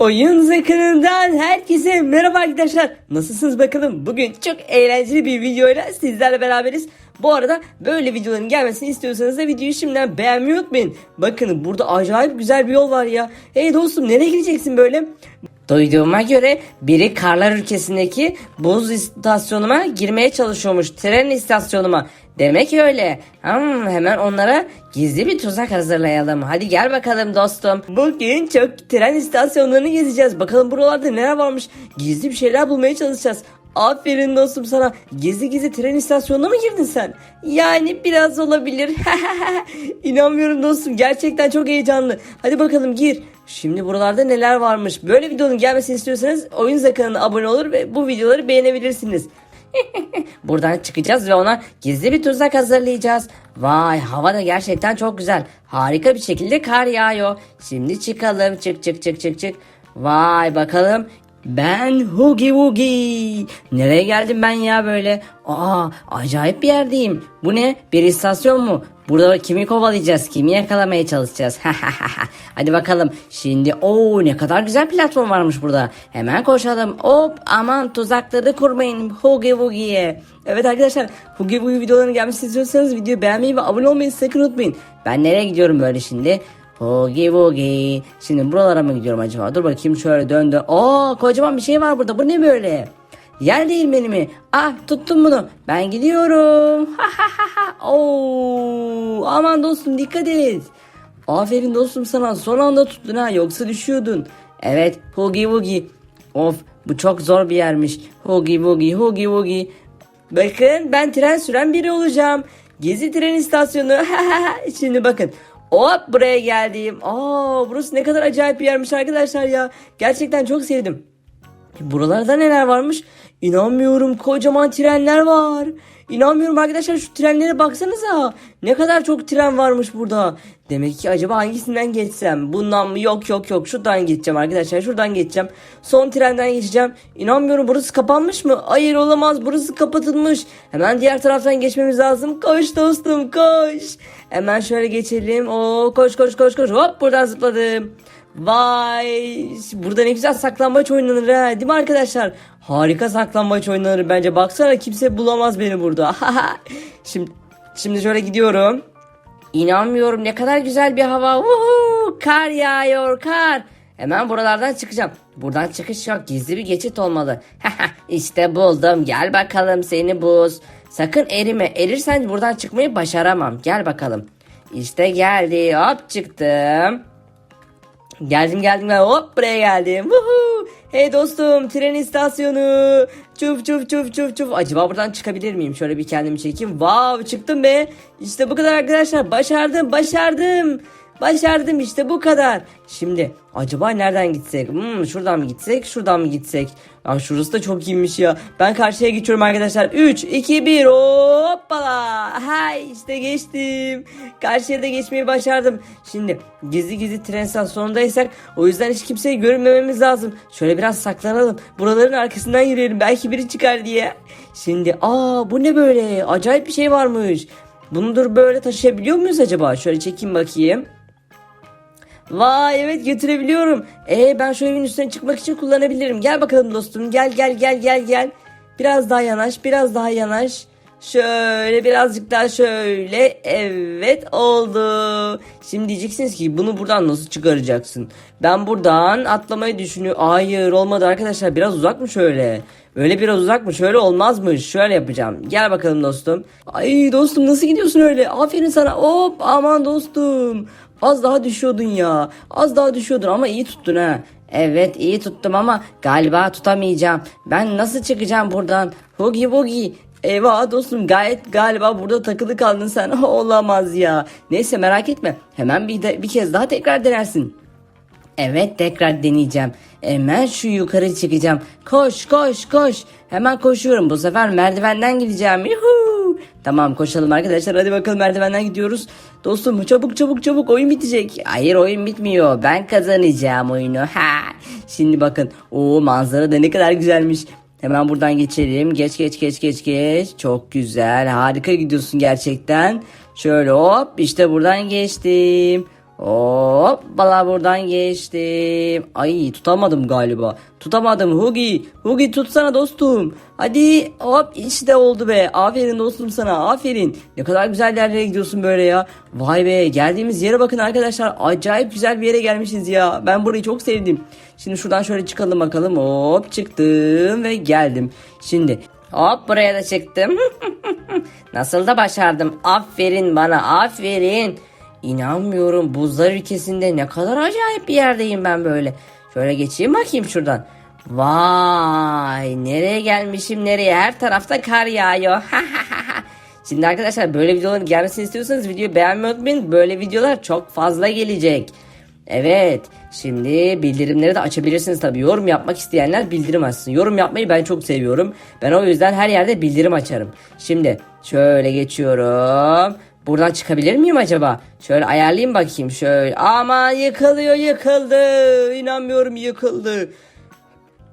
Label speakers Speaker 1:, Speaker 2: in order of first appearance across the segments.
Speaker 1: Oyun Zakınından herkese merhaba arkadaşlar. Nasılsınız bakalım? Bugün çok eğlenceli bir videoyla sizlerle beraberiz. Bu arada böyle videoların gelmesini istiyorsanız da videoyu şimdiden beğenmeyi unutmayın. Bakın burada acayip güzel bir yol var ya. Hey dostum nereye gideceksin böyle? Duyduğuma göre biri karlar ülkesindeki buz istasyonuma girmeye çalışıyormuş. Tren istasyonuma. Demek öyle. Hmm, hemen onlara gizli bir tuzak hazırlayalım. Hadi gel bakalım dostum. Bugün çok tren istasyonlarını gezeceğiz. Bakalım buralarda neler varmış. Gizli bir şeyler bulmaya çalışacağız. Aferin dostum sana. Gizli gizli tren istasyonuna mı girdin sen? Yani biraz olabilir. İnanmıyorum dostum. Gerçekten çok heyecanlı. Hadi bakalım gir. Şimdi buralarda neler varmış. Böyle videonun gelmesini istiyorsanız oyun kanalına abone olur ve bu videoları beğenebilirsiniz. Buradan çıkacağız ve ona gizli bir tuzak hazırlayacağız. Vay hava da gerçekten çok güzel. Harika bir şekilde kar yağıyor. Şimdi çıkalım çık çık çık çık çık. Vay bakalım. Ben Hugi Wugi. Nereye geldim ben ya böyle? Aa acayip bir yerdeyim. Bu ne? Bir istasyon mu? Burada kimi kovalayacağız? Kimi yakalamaya çalışacağız? Hadi bakalım. Şimdi o ne kadar güzel platform varmış burada. Hemen koşalım. Hop aman tuzakları kurmayın Hugi Wugi'ye. Evet arkadaşlar Hugi Wugi videolarının gelmesini istiyorsanız videoyu beğenmeyi ve abone olmayı sakın unutmayın. Ben nereye gidiyorum böyle şimdi? Hugi Wugi. Şimdi buralara mı gidiyorum acaba? Dur bakayım şöyle döndü. Oo kocaman bir şey var burada. Bu ne böyle? Yer değirmeni mi? Ah tuttum bunu. Ben gidiyorum. Oo, aman dostum dikkat et. Aferin dostum sana. Son anda tuttun ha. Yoksa düşüyordun. Evet. Hugi Wugi. Of bu çok zor bir yermiş. Hugi Wugi Hugi Wugi. Bakın ben tren süren biri olacağım. Gezi tren istasyonu. Şimdi bakın. Hop buraya geldim. Aa burası ne kadar acayip bir yermiş arkadaşlar ya. Gerçekten çok sevdim. Buralarda neler varmış? İnanmıyorum kocaman trenler var. İnanmıyorum arkadaşlar şu trenlere baksanıza. Ne kadar çok tren varmış burada. Demek ki acaba hangisinden geçsem? Bundan mı? Yok yok yok. Şuradan geçeceğim arkadaşlar. Şuradan geçeceğim. Son trenden geçeceğim. İnanmıyorum burası kapanmış mı? Hayır olamaz. Burası kapatılmış. Hemen diğer taraftan geçmemiz lazım. Koş dostum koş. Hemen şöyle geçelim. Oo koş koş koş koş. Hop buradan zıpladım. Vay burada ne güzel saklambaç oynanır ha değil mi arkadaşlar? Harika saklambaç oynanır bence. Baksana kimse bulamaz beni burada. şimdi şimdi şöyle gidiyorum. İnanmıyorum ne kadar güzel bir hava. Woohoo! Kar yağıyor kar. Hemen buralardan çıkacağım. Buradan çıkış yok. Gizli bir geçit olmalı. işte buldum. Gel bakalım seni buz. Sakın erime. Erirsen buradan çıkmayı başaramam. Gel bakalım. İşte geldi. Hop çıktım. Geldim geldim hop buraya geldim. Woohoo! Hey dostum tren istasyonu. Çuf çuf çuf çuf çuf. Acaba buradan çıkabilir miyim? Şöyle bir kendimi çekeyim. Wow çıktım be. İşte bu kadar arkadaşlar. Başardım başardım. Başardım işte bu kadar. Şimdi acaba nereden gitsek? Hmm, şuradan mı gitsek? Şuradan mı gitsek? Ya şurası da çok iyiymiş ya. Ben karşıya geçiyorum arkadaşlar. 3, 2, 1 hoppala. Hay işte geçtim. Karşıya da geçmeyi başardım. Şimdi gizli gizli tren istasyonundaysak o yüzden hiç kimseyi görmememiz lazım. Şöyle biraz saklanalım. Buraların arkasından yürüyelim. Belki biri çıkar diye. Şimdi aa bu ne böyle? Acayip bir şey varmış. Bunu dur böyle taşıyabiliyor muyuz acaba? Şöyle çekeyim bakayım. Vay evet götürebiliyorum. E ben şu evin üstüne çıkmak için kullanabilirim. Gel bakalım dostum. Gel gel gel gel gel. Biraz daha yanaş, biraz daha yanaş. Şöyle birazcık daha şöyle. Evet oldu. Şimdi diyeceksiniz ki bunu buradan nasıl çıkaracaksın? Ben buradan atlamayı düşünüyorum. Hayır olmadı arkadaşlar. Biraz uzak mı şöyle? Öyle biraz uzak mı? Şöyle olmazmış. Şöyle yapacağım. Gel bakalım dostum. Ay dostum nasıl gidiyorsun öyle? Aferin sana. Hop aman dostum. Az daha düşüyordun ya. Az daha düşüyordun ama iyi tuttun ha. Evet iyi tuttum ama galiba tutamayacağım. Ben nasıl çıkacağım buradan? Hugi Wugi. Eyvah dostum gayet galiba burada takılı kaldın sen. Olamaz ya. Neyse merak etme. Hemen bir, de, bir kez daha tekrar denersin. Evet tekrar deneyeceğim. Hemen şu yukarı çıkacağım. Koş koş koş. Hemen koşuyorum. Bu sefer merdivenden gideceğim. Yuhuu. Tamam koşalım arkadaşlar. Hadi bakalım merdivenden gidiyoruz. Dostum çabuk çabuk çabuk oyun bitecek. Hayır oyun bitmiyor. Ben kazanacağım oyunu. Ha. Şimdi bakın. O manzara da ne kadar güzelmiş. Hemen buradan geçelim. Geç geç geç geç geç. Çok güzel. Harika gidiyorsun gerçekten. Şöyle hop işte buradan geçtim. Hop bala buradan geçtim. Ay tutamadım galiba. Tutamadım Hugi. Hugi tutsana dostum. Hadi hop işte oldu be. Aferin dostum sana aferin. Ne kadar güzel yerlere gidiyorsun böyle ya. Vay be geldiğimiz yere bakın arkadaşlar. Acayip güzel bir yere gelmişiz ya. Ben burayı çok sevdim. Şimdi şuradan şöyle çıkalım bakalım. Hop çıktım ve geldim. Şimdi hop buraya da çıktım. Nasıl da başardım. Aferin bana aferin. İnanmıyorum buzlar ülkesinde ne kadar acayip bir yerdeyim ben böyle. Şöyle geçeyim bakayım şuradan. Vay nereye gelmişim nereye her tarafta kar yağıyor. Şimdi arkadaşlar böyle videoların gelmesini istiyorsanız videoyu beğenmeyi unutmayın. Böyle videolar çok fazla gelecek. Evet şimdi bildirimleri de açabilirsiniz tabii. Yorum yapmak isteyenler bildirim açsın. Yorum yapmayı ben çok seviyorum. Ben o yüzden her yerde bildirim açarım. Şimdi şöyle geçiyorum. Buradan çıkabilir miyim acaba? Şöyle ayarlayayım bakayım şöyle. Aman yıkılıyor yıkıldı. İnanmıyorum yıkıldı.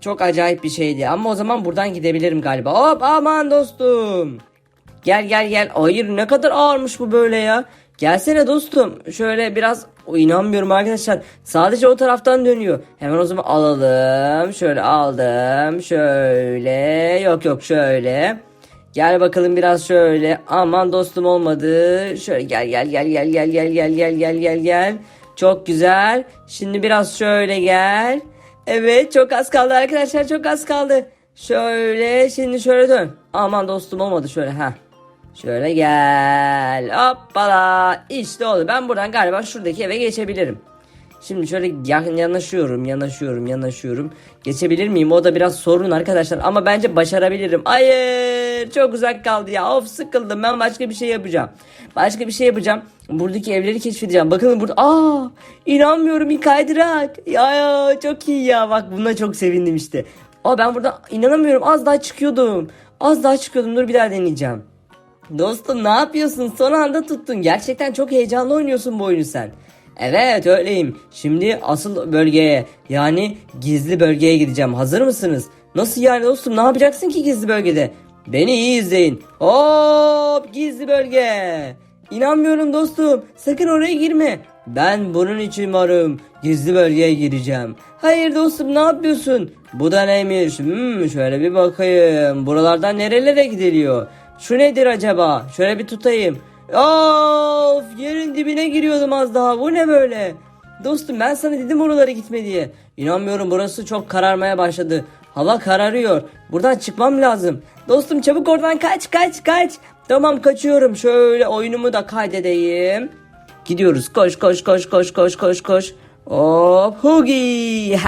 Speaker 1: Çok acayip bir şeydi ama o zaman buradan gidebilirim galiba. Hop aman dostum. Gel gel gel. Hayır ne kadar ağırmış bu böyle ya. Gelsene dostum. Şöyle biraz o, inanmıyorum arkadaşlar. Sadece o taraftan dönüyor. Hemen o zaman alalım. Şöyle aldım. Şöyle. Yok yok şöyle. Gel bakalım biraz şöyle. Aman dostum olmadı. Şöyle gel gel gel gel gel gel gel gel gel gel gel. Çok güzel. Şimdi biraz şöyle gel. Evet çok az kaldı arkadaşlar çok az kaldı. Şöyle şimdi şöyle dön. Aman dostum olmadı şöyle ha. Şöyle gel. Hoppala. İşte oldu. Ben buradan galiba şuradaki eve geçebilirim. Şimdi şöyle yan- yanaşıyorum, yanaşıyorum, yanaşıyorum. Geçebilir miyim? O da biraz sorun arkadaşlar ama bence başarabilirim. Hayır, çok uzak kaldı ya. Of sıkıldım. Ben başka bir şey yapacağım. Başka bir şey yapacağım. Buradaki evleri keşfedeceğim. Bakın burada. Aa, inanmıyorum kaydırak. Ya, ya çok iyi ya. Bak buna çok sevindim işte. Aa ben burada inanamıyorum. Az daha çıkıyordum. Az daha çıkıyordum. Dur bir daha deneyeceğim. Dostum ne yapıyorsun? Son anda tuttun. Gerçekten çok heyecanlı oynuyorsun bu oyunu sen. Evet öyleyim. Şimdi asıl bölgeye yani gizli bölgeye gideceğim. Hazır mısınız? Nasıl yani dostum ne yapacaksın ki gizli bölgede? Beni iyi izleyin. Hop gizli bölge. İnanmıyorum dostum. Sakın oraya girme. Ben bunun için varım. Gizli bölgeye gireceğim. Hayır dostum ne yapıyorsun? Bu da neymiş? Hmm, şöyle bir bakayım. Buralardan nerelere gidiliyor? Şu nedir acaba? Şöyle bir tutayım. Of yerin dibine giriyordum az daha. Bu ne böyle? Dostum ben sana dedim oralara gitme diye. İnanmıyorum burası çok kararmaya başladı. Hava kararıyor. Buradan çıkmam lazım. Dostum çabuk oradan kaç kaç kaç. Tamam kaçıyorum. Şöyle oyunumu da kaydedeyim. Gidiyoruz. Koş koş koş koş koş koş koş. Hop Hugi.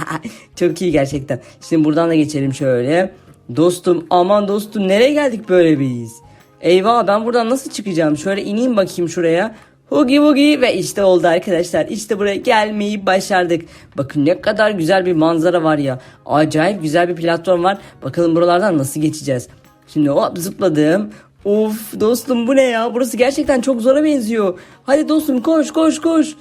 Speaker 1: Çok iyi gerçekten. Şimdi buradan da geçelim şöyle. Dostum aman dostum nereye geldik böyle biz? Eyvah ben buradan nasıl çıkacağım? Şöyle ineyim bakayım şuraya. Hugi Hugi ve işte oldu arkadaşlar. İşte buraya gelmeyi başardık. Bakın ne kadar güzel bir manzara var ya. Acayip güzel bir platform var. Bakalım buralardan nasıl geçeceğiz. Şimdi hop zıpladım. Of dostum bu ne ya? Burası gerçekten çok zora benziyor. Hadi dostum koş koş koş.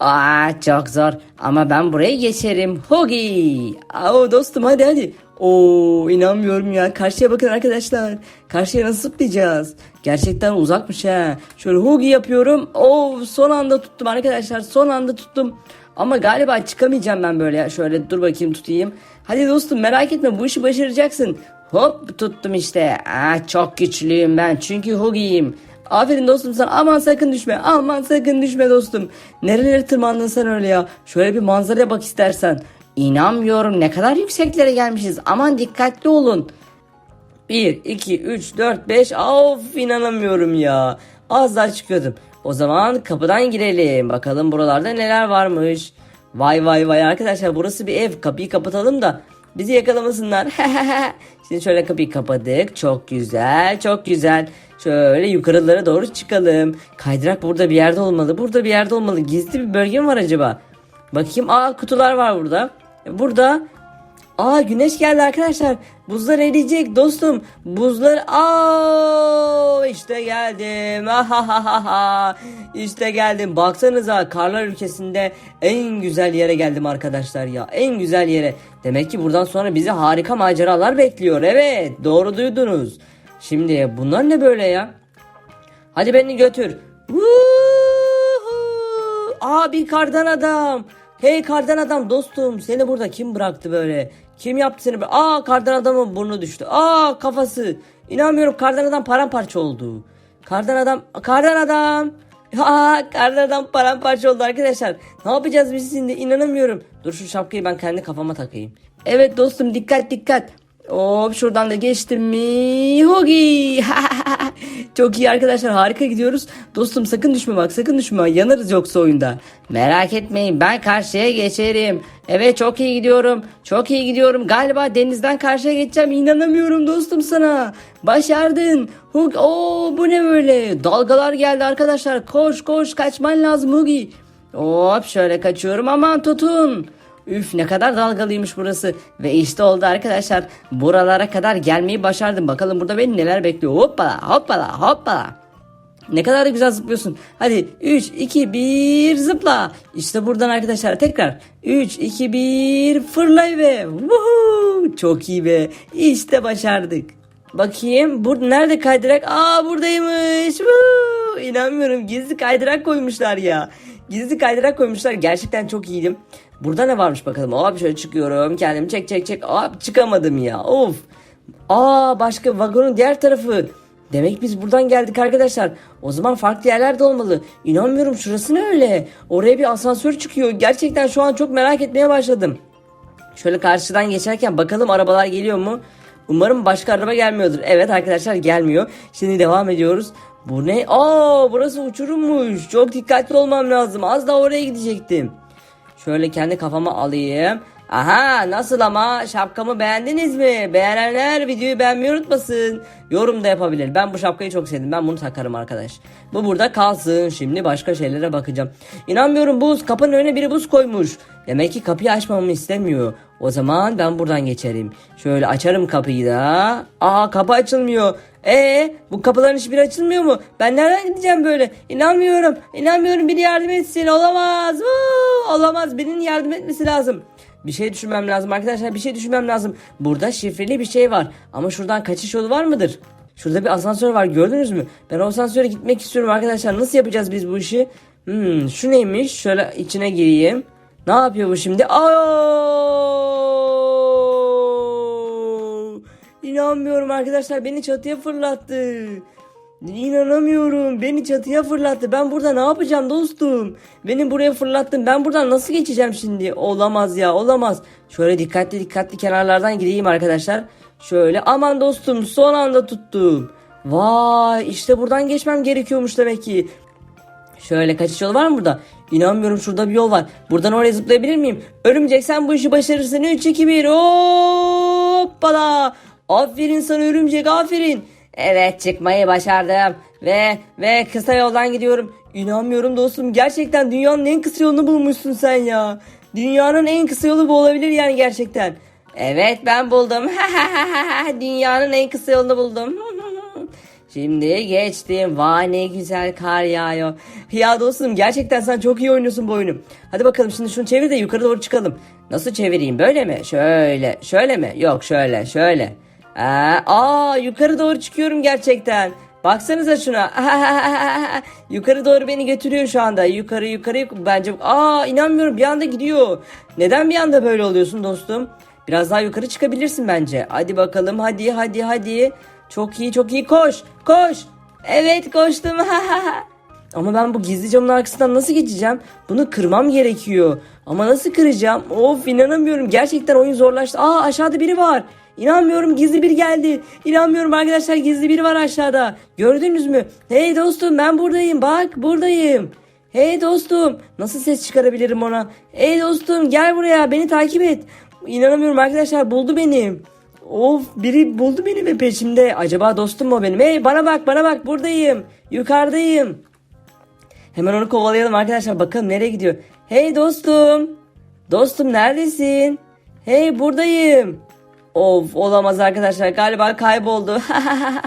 Speaker 1: Aa çok zor ama ben burayı geçerim. Hogi. Aa dostum hadi hadi. Oo inanmıyorum ya. Karşıya bakın arkadaşlar. Karşıya nasıl zıplayacağız? Gerçekten uzakmış ha. Şöyle hogi yapıyorum. Oo son anda tuttum arkadaşlar. Son anda tuttum. Ama galiba çıkamayacağım ben böyle ya. Şöyle dur bakayım tutayım. Hadi dostum merak etme bu işi başaracaksın. Hop tuttum işte. Aa, çok güçlüyüm ben çünkü Hogi'yim. Aferin dostum sana aman sakın düşme aman sakın düşme dostum. Nerelere tırmandın sen öyle ya. Şöyle bir manzaraya bak istersen. İnanmıyorum ne kadar yükseklere gelmişiz aman dikkatli olun. 1, 2, 3, 4, 5 of inanamıyorum ya. Az daha çıkıyordum. O zaman kapıdan girelim. Bakalım buralarda neler varmış. Vay vay vay arkadaşlar burası bir ev. Kapıyı kapatalım da bizi yakalamasınlar. Şimdi şöyle kapıyı kapadık. Çok güzel çok güzel. Şöyle yukarılara doğru çıkalım. Kaydırak burada bir yerde olmalı. Burada bir yerde olmalı. Gizli bir bölge mi var acaba? Bakayım. Aa kutular var burada. Burada Aa güneş geldi arkadaşlar. Buzlar eriyecek dostum. Buzlar aa işte geldim. Ahahaha. İşte geldim. Baksanıza karlar ülkesinde en güzel yere geldim arkadaşlar ya. En güzel yere. Demek ki buradan sonra bizi harika maceralar bekliyor. Evet doğru duydunuz. Şimdi bunlar ne böyle ya? Hadi beni götür. Vuhu! Aa bir kardan adam. Hey kardan adam dostum seni burada kim bıraktı böyle? Kim yaptı seni böyle? Aa kardan adamın burnu düştü. Aa kafası. İnanmıyorum kardan adam paramparça oldu. Kardan adam, kardan adam. Aa kardan adam paramparça oldu arkadaşlar. Ne yapacağız biz şimdi inanamıyorum. Dur şu şapkayı ben kendi kafama takayım. Evet dostum dikkat dikkat. Hop şuradan da geçtim mi? Hogi. Çok iyi arkadaşlar harika gidiyoruz. Dostum sakın düşme bak sakın düşme. Yanarız yoksa oyunda. Merak etmeyin ben karşıya geçerim. Evet çok iyi gidiyorum. Çok iyi gidiyorum. Galiba denizden karşıya geçeceğim. İnanamıyorum dostum sana. Başardın. Hug Oo bu ne böyle? Dalgalar geldi arkadaşlar. Koş koş kaçman lazım Hugi. Hop şöyle kaçıyorum. Aman tutun. Üf ne kadar dalgalıymış burası. Ve işte oldu arkadaşlar. Buralara kadar gelmeyi başardım. Bakalım burada beni neler bekliyor. Hoppala hoppala hoppala. Ne kadar da güzel zıplıyorsun. Hadi 3, 2, 1 zıpla. İşte buradan arkadaşlar tekrar. 3, 2, 1 fırlayıver. Woohoo! Çok iyi be. İşte başardık. Bakayım. Bur nerede kaydırak? Aa buradaymış. Woo! İnanmıyorum. Gizli kaydırak koymuşlar ya. Gizli kaydırak koymuşlar. Gerçekten çok iyiydim. Burada ne varmış bakalım. Hop şöyle çıkıyorum. Kendimi çek çek çek. Hop çıkamadım ya. Of. Aa başka vagonun diğer tarafı. Demek biz buradan geldik arkadaşlar. O zaman farklı yerlerde olmalı. İnanmıyorum şurası ne öyle? Oraya bir asansör çıkıyor. Gerçekten şu an çok merak etmeye başladım. Şöyle karşıdan geçerken bakalım arabalar geliyor mu? Umarım başka araba gelmiyordur. Evet arkadaşlar gelmiyor. Şimdi devam ediyoruz. Bu ne? Aa burası uçurummuş. Çok dikkatli olmam lazım. Az daha oraya gidecektim. Şöyle kendi kafama alayım. Aha nasıl ama şapkamı beğendiniz mi? Beğenenler videoyu beğenmeyi unutmasın. Yorum da yapabilir. Ben bu şapkayı çok sevdim. Ben bunu takarım arkadaş. Bu burada kalsın. Şimdi başka şeylere bakacağım. İnanmıyorum buz. Kapının önüne biri buz koymuş. Demek ki kapıyı açmamı istemiyor. O zaman ben buradan geçerim. Şöyle açarım kapıyı da. Aa kapı açılmıyor. E bu kapıların hiçbiri açılmıyor mu? Ben nereden gideceğim böyle? İnanmıyorum. İnanmıyorum biri yardım etsin. Olamaz. Vuu, olamaz. Birinin yardım etmesi lazım. Bir şey düşünmem lazım arkadaşlar. Bir şey düşünmem lazım. Burada şifreli bir şey var. Ama şuradan kaçış yolu var mıdır? Şurada bir asansör var gördünüz mü? Ben o asansöre gitmek istiyorum arkadaşlar. Nasıl yapacağız biz bu işi? Hmm, şu neymiş? Şöyle içine gireyim. Ne yapıyor bu şimdi? Aa! İnanmıyorum arkadaşlar beni çatıya fırlattı. İnanamıyorum beni çatıya fırlattı. Ben burada ne yapacağım dostum? Beni buraya fırlattın. Ben buradan nasıl geçeceğim şimdi? Olamaz ya olamaz. Şöyle dikkatli dikkatli kenarlardan gideyim arkadaşlar. Şöyle aman dostum son anda tuttum. Vay işte buradan geçmem gerekiyormuş demek ki. Şöyle kaçış yolu var mı burada? İnanmıyorum şurada bir yol var. Buradan oraya zıplayabilir miyim? Örümcek sen bu işi başarırsın. 3 2 1 hoppala. Aferin sana örümcek aferin. Evet çıkmayı başardım. Ve ve kısa yoldan gidiyorum. İnanmıyorum dostum. Gerçekten dünyanın en kısa yolunu bulmuşsun sen ya. Dünyanın en kısa yolu bu olabilir yani gerçekten. Evet ben buldum. dünyanın en kısa yolunu buldum. Şimdi geçtim. Vay ne güzel kar yağıyor. Ya dostum gerçekten sen çok iyi oynuyorsun bu oyunu. Hadi bakalım şimdi şunu çevir de yukarı doğru çıkalım. Nasıl çevireyim böyle mi? Şöyle. Şöyle mi? Yok şöyle şöyle. Aa, aa yukarı doğru çıkıyorum gerçekten. Baksanıza şuna. yukarı doğru beni götürüyor şu anda. Yukarı yukarı bence. Aa inanmıyorum bir anda gidiyor. Neden bir anda böyle oluyorsun dostum? Biraz daha yukarı çıkabilirsin bence. Hadi bakalım hadi hadi hadi. Çok iyi çok iyi koş koş. Evet koştum. Ama ben bu gizli camın arkasından nasıl geçeceğim? Bunu kırmam gerekiyor. Ama nasıl kıracağım? Of inanamıyorum. Gerçekten oyun zorlaştı. Aa aşağıda biri var. İnanmıyorum gizli biri geldi. İnanmıyorum arkadaşlar gizli biri var aşağıda. Gördünüz mü? Hey dostum ben buradayım. Bak buradayım. Hey dostum nasıl ses çıkarabilirim ona? Hey dostum gel buraya beni takip et. İnanamıyorum arkadaşlar buldu beni. Of biri buldu beni ve peşimde. Acaba dostum mu benim? Hey bana bak bana bak buradayım. Yukarıdayım. Hemen onu kovalayalım arkadaşlar. Bakalım nereye gidiyor. Hey dostum. Dostum neredesin? Hey buradayım. Of olamaz arkadaşlar galiba kayboldu.